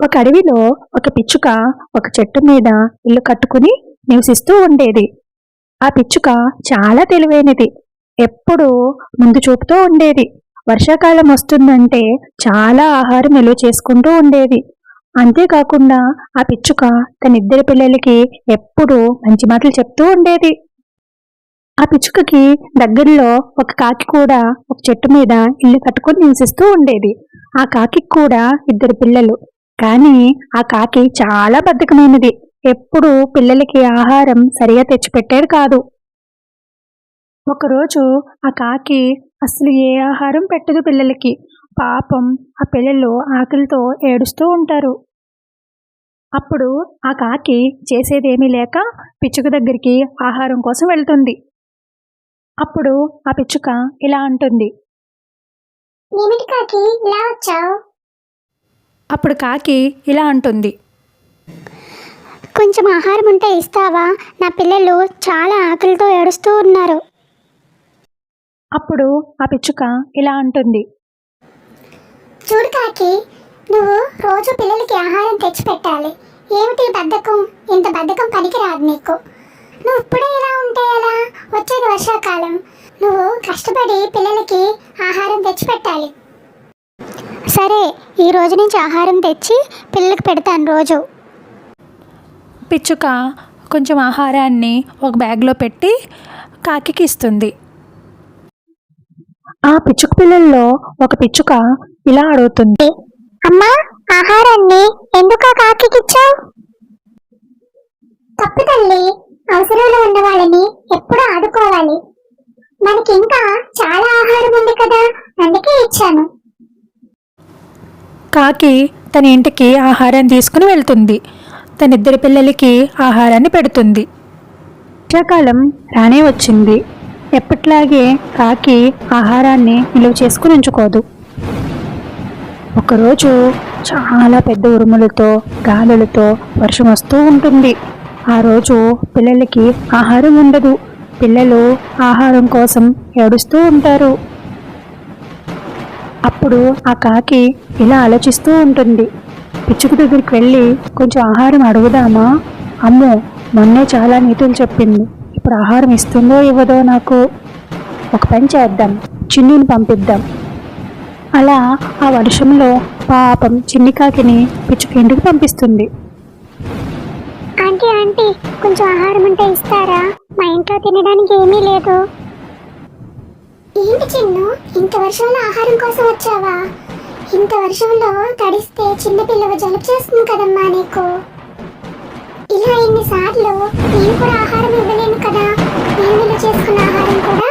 ఒక అడవిలో ఒక పిచ్చుక ఒక చెట్టు మీద ఇల్లు కట్టుకుని నివసిస్తూ ఉండేది. ఆ పిచ్చుక చాలా తెలివైనది. ఎప్పుడూ ముందు చూపుతూ ఉండేది. వర్షాకాలం వస్తుందంటే చాలా ఆహారం నిల్వ చేసుకుంటూ ఉండేది. అంతేకాకుండా ఆ పిచ్చుక తన ఇద్దరి పిల్లలకి ఎప్పుడూ మంచి మాటలు చెప్తూ ఉండేది. ఆ పిచ్చుకకి దగ్గరలో ఒక కాకి కూడా ఒక చెట్టు మీద ఇల్లు కట్టుకుని నివసిస్తూ ఉండేది. ఆ కాకి కూడా ఇద్దరు పిల్లలు. కానీ ఆ కాకి చాలా బద్ధకమైనది. ఎప్పుడు పిల్లలకి ఆహారం సరిగా తెచ్చిపెట్టేది కాదు. ఒకరోజు ఆ కాకి అసలు ఏ ఆహారం పెట్టదు పిల్లలకి. పాపం ఆ పిల్లలు ఆకలితో ఏడుస్తూ ఉంటారు. అప్పుడు ఆ కాకి చేసేదేమీ లేక పిచ్చుక దగ్గరికి ఆహారం కోసం వెళ్తుంది. అప్పుడు ఆ పిచ్చుక ఇలా అంటుంది. కాకి? ఇలా వచ్చావు? అప్పుడు కాకి ఇలా అంటుంది. కొంచెం ఆహారం ఉంటే ఇస్తావా? నా పిల్లలు చాలా ఆకలితో ఏడుస్తూ ఉన్నారు. అప్పుడు ఆ పిచ్చుక ఇలా అంటుంది. చూడు కాకి నువ్వు రోజు పిల్లలకి ఆహారం తెచ్చి పెట్టాలి ఏమిటి బద్ధకం? ఇంత బద్ధకం పనికిరాదు నీకు. నువ్వు ఇప్పుడే ఇలా ఉంటే ఎలా? వచ్చేది వర్షాకాలం. నువ్వు కష్టపడి పిల్లలకి ఆహారం తెచ్చి పెట్టాలి సరే ఈ రోజు నుంచి ఆహారం తెచ్చి పిల్లలకి పెడతాను రోజు. పిచ్చుక కొంచెం ఆహారాన్ని ఒక బ్యాగ్లో పెట్టి కాకికి ఇస్తుంది. ఆ పిచ్చుక పిల్లల్లో ఒక పిచ్చుక ఇలా అడుగుతుంది. అమ్మా ఆహారాన్ని ఎందుకు ఆ కాకికి ఇచ్చావు? తప్పు తల్లి అవసరంలో ఉన్న వాళ్ళని ఎప్పుడు ఆదుకోవాలి. మనకి ఇంకా చాలా ఆహారం ఉంది కదా అందుకే ఇచ్చాను. కాకి తన ఇంటికి ఆహారం తీసుకుని వెళ్తుంది. తన ఇద్దరి పిల్లలకి ఆహారాన్ని పెడుతుంది. వర్షాకాలం రానే వచ్చింది. ఎప్పట్లాగే కాకి ఆహారాన్ని నిలువ చేసుకుని ఉంచుకోదు. ఒకరోజు చాలా పెద్ద ఉరుములతో గాలులతో వర్షం వస్తూ ఉంటుంది. ఆ రోజు పిల్లలకి ఆహారం ఉండదు. పిల్లలు ఆహారం కోసం ఏడుస్తూ ఉంటారు. అప్పుడు ఆ కాకి ఇలా ఆలోచిస్తూ ఉంటుంది. పిచ్చుకు దగ్గరికి వెళ్ళి కొంచెం ఆహారం అడుగుదామా? అమ్మో మొన్నే చాలా నీతులు చెప్పింది. ఇప్పుడు ఆహారం ఇస్తుందో ఇవ్వదో నాకు ఒక పని చేద్దాం చిన్నుని పంపిద్దాం. అలా ఆ వర్షంలో పాపం చిన్ని కాకిని పిచ్చుకు ఇంటికి పంపిస్తుంది? ఆంటీ ఆంటీ కొంచెం ఆహారం ఉంటే ఇస్తారా? మా ఇంట్లో తినడానికి ఏమీ లేదు. చిన్ను ఇంత వర్షంలో ఆహారం కోసం వచ్చావా? ఇంత వర్షంలో తడిస్తే చిన్న పిల్లవ జలుబు చేస్తుంది కదమ్మా నీకు. ఇలా ఎన్నిసార్లు నేను కూడా ఆహారం ఇవ్వలేను కదా. నేను చేసుకున్న ఆహారం కూడా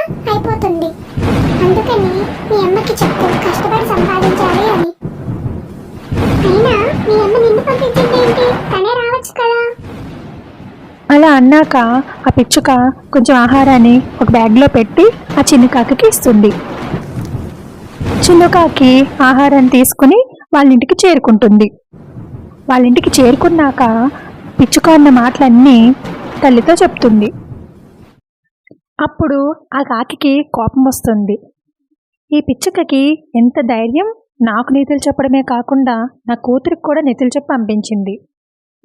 అలా అన్నాక ఆ పిచ్చుక కొంచెం ఆహారాన్ని ఒక బ్యాగ్లో పెట్టి ఆ చిన్న కాకి ఇస్తుంది. చిన్న కాకి ఆహారాన్ని తీసుకుని వాళ్ళ ఇంటికి చేరుకుంటుంది. వాళ్ళ ఇంటికి చేరుకున్నాక పిచ్చుక అన్న మాటలన్నీ తల్లితో చెప్తుంది. అప్పుడు ఆ కాకి కోపం వస్తుంది. ఈ పిచ్చుకకి ఎంత ధైర్యం? నాకు నీతులు చెప్పడమే కాకుండా నా కూతురికి కూడా నీతులు చెప్పి పంపించింది.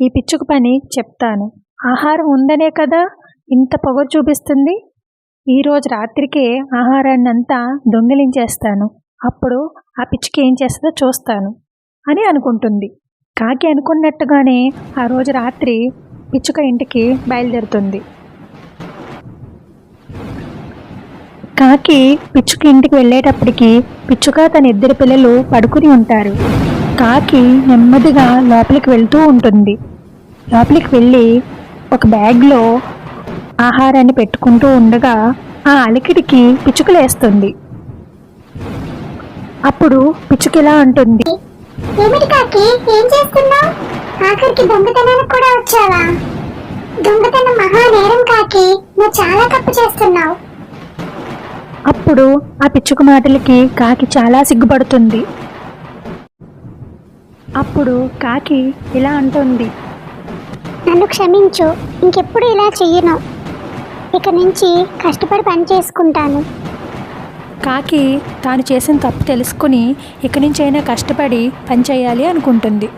ఈ పిచ్చుక పని చెప్తాను. ఆహారం ఉందనే కదా? ఇంత పొగ చూపిస్తుంది. ఈరోజు రాత్రికే ఆహారాన్ని అంతా దొంగిలించేస్తాను. అప్పుడు ఆ పిచ్చికి ఏం చేస్తుందో చూస్తాను అని అనుకుంటుంది. కాకి అనుకున్నట్టుగానే ఆ రోజు రాత్రి పిచ్చుక ఇంటికి బయలుదేరుతుంది. కాకి పిచ్చుక ఇంటికి వెళ్ళేటప్పటికి పిచ్చుక తన ఇద్దరు పిల్లలు పడుకుని ఉంటారు. కాకి నెమ్మదిగా లోపలికి వెళ్తూ ఉంటుంది. లోపలికి వెళ్ళి ఒక బ్యాగ్లో ఆహారాన్ని పెట్టుకుంటూ ఉండగా ఆ అలికిడికి పిచ్చుకలేస్తుంది. అప్పుడు పిచ్చుక ఇలా అంటుంది? ఏమిటి కాకి ఏం చేస్తున్నావు? ఆఖరికి దొంగతనానికి కూడా వచ్చావా? దొంగతనం మహా నేరం కాకి. నువ్వు చాలా తప్పు చేస్తున్నావు. అప్పుడు ఆ పిచ్చుక మాటలకి కాకి చాలా సిగ్గుపడుతుంది. అప్పుడు కాకి ఇలా అంటుంది. నన్ను క్షమించు. ఇంకెప్పుడు ఇలా చెయ్యను. ఇక నుంచి కష్టపడి పని చేసుకుంటాను. కాకి తాను చేసిన తప్పు తెలుసుకుని ఇక నుంచైనా కష్టపడి పని చేయాలి అనుకుంటుంది.